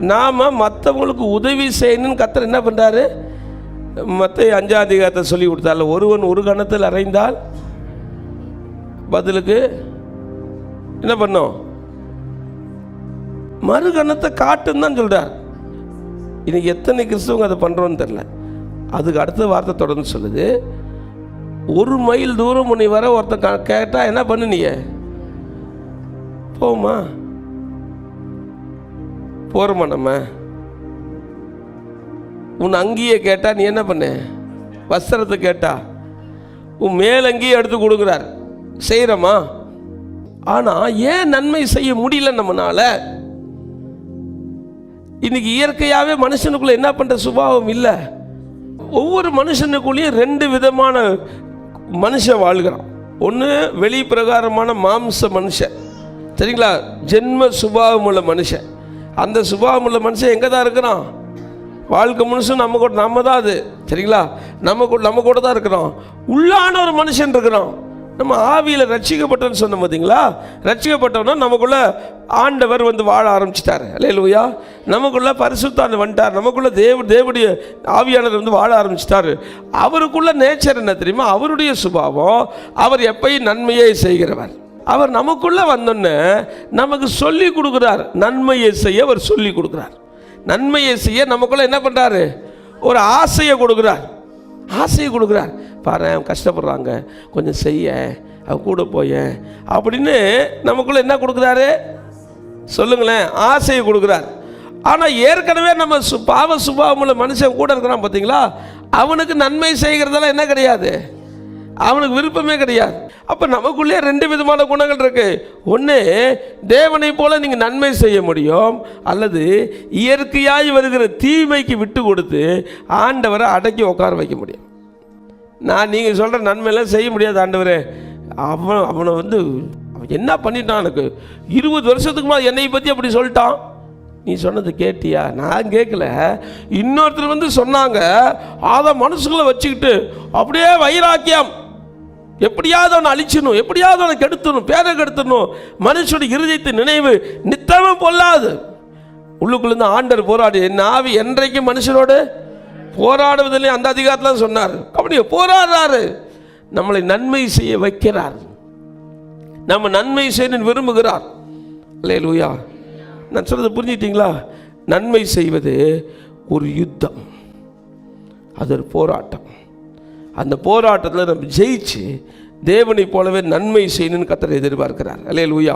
நாம் மற்றவங்களுக்கு உதவி செய்யணும்னு கத்தர் என்ன பண்ணுறாரு மற்ற அஞ்சாதிகாரத்தை சொல்லி கொடுத்தால ஒருவன் ஒரு கணத்தில் அறைந்தால் பதிலுக்கு என்ன பண்ணோம்? மறுகணத்தை காட்டுன்னு தான் சொல்கிறார் இன்னைக்கு எத்தனை கிறிஸ்தவங்க அதை பண்ணுறோன்னு தெரில அதுக்கு அடுத்த வார்த்தை தொடர்ந்து சொல்லுது. ஒரு மைல் தூரம் உன்னை வர ஒருத்தன் கேட்டால் என்ன பண்ணுனீங்க போமா போகிறோமா நம்ம? உன் அங்கேயே கேட்டால் நீ என்ன பண்ண? வஸ்திரத்தை கேட்டா? உன் மேலங்கியை எடுத்து கொடுக்குறார். செய்கிறோமா ஆனால் ஏன் நன்மை செய்ய முடியல நம்மனால? இன்னைக்கு இயற்கையாகவே மனுஷனுக்குள்ளே என்ன பண்ணுற சுபாவம் இல்லை. ஒவ்வொரு மனுஷனுக்குள்ளேயும் ரெண்டு விதமான மனுஷன் வாழ்கிறான். ஒன்று வெளி பிரகாரமான மாம்ச மனுஷன். சரிங்களா? ஜென்ம சுபாவம் உள்ள மனுஷன். அந்த சுபாவம் உள்ள மனுஷன் எங்கே தான் இருக்கிறான்? வாழ்க்கை மனுஷன் நம்ம கூட நம்ம தான் அது. சரிங்களா? நம்ம கூட நம்ம கூட தான் இருக்கிறோம். உள்ளான ஒரு மனுஷன் இருக்கிறோம் நம்ம ஆவியில் ரட்சிக்கப்பட்டோன்னு சொன்னோம் பார்த்தீங்களா ரட்சிக்கப்பட்டோம்னா நமக்குள்ள ஆண்டவர் வந்து வாழ ஆரம்பிச்சிட்டாரு. அல்லையா நமக்குள்ள பரிசுத்தாண்டு வந்துட்டார். நமக்குள்ள தேவ தேவடைய ஆவியானவர் வந்து வாழ ஆரம்பிச்சிட்டாரு. அவருக்குள்ள நேச்சர் என்ன தெரியுமா? அவருடைய சுபாவம் அவர் எப்பயும் நன்மையை செய்கிறவர். அவர் நமக்குள்ளே வந்தோன்னே நமக்கு சொல்லி கொடுக்குறார். நன்மையை செய்ய அவர் சொல்லி கொடுக்குறார். நன்மையை செய்ய நமக்குள்ளே என்ன பண்ணுறாரு ஒரு ஆசையை கொடுக்குறார். ஆசையை கொடுக்குறார். பாரு கஷ்டப்படுறாங்க. கொஞ்சம் செய்ய அவ கூட போய அப்படின்னு நமக்குள்ளே என்ன கொடுக்குறாரு? சொல்லுங்களேன் ஆசையை கொடுக்குறார். ஆனால் ஏற்கனவே நம்ம சு பாவ சுபாவமுள்ள மனுஷன் கூட இருக்கிறான் பார்த்தீங்களா அவனுக்கு நன்மை செய்கிறதெல்லாம் என்ன கிடையாது? அவனுக்கு விருப்பமே கிடையாது. அப்போ நமக்குள்ளே ரெண்டு விதமான குணங்கள் இருக்கு. ஒன்று தேவனை போல நீங்கள் நன்மை செய்ய முடியும் அல்லது இயற்கையாய் வருகிற தீமைக்கு விட்டு கொடுத்து ஆண்டவரை அடக்கி உட்கார வைக்க முடியும். நான் நீங்கள் சொல்கிற நன்மையெல்லாம் செய்ய முடியாது ஆண்டவரே. அவன் அவனை வந்து அவன் என்ன பண்ணிட்டான் எனக்கு? இருபது வருஷத்துக்கு மேலே என்னை பற்றி அப்படி சொல்லிட்டான். நீ சொன்னது கேட்டியா? நான் கேட்கல இன்னொருத்தர் வந்து சொன்னாங்க அதை மனசுக்குள்ள வச்சுக்கிட்டு அப்படியே வைராக்கியம். எப்படியாவது அவனை அழிச்சிடணும் எப்படியாவது அவனை கெடுத்துடணும் பேரை கெடுத்தணும் மனுஷனுடைய இருதயத்தின் நினைவு நித்தமும் பொல்லாது. உள்ளுக்குள்ளேருந்து ஆண்டர் போராடி என் ஆவி என்றைக்கும் மனுஷனோடு போராடுவதில்லை அந்த அதிகாரத்தில் சொன்னார். அப்படியே போராடுறாரு. நம்மளை நன்மை செய்ய வைக்கிறார். நம்ம நன்மை செய்ய விரும்புகிறார். அல்லே லூயா நான் சொல்றது புரிஞ்சுக்கிட்டீங்களா நன்மை செய்வது ஒரு யுத்தம். அது ஒரு போராட்டம். அந்த போராட்டத்தில் நம்ம ஜெயிச்சு தேவனை போலவே நன்மை செய்யணும்னு கத்தரை எதிர்பார்க்கிறார். அல்லே லூயா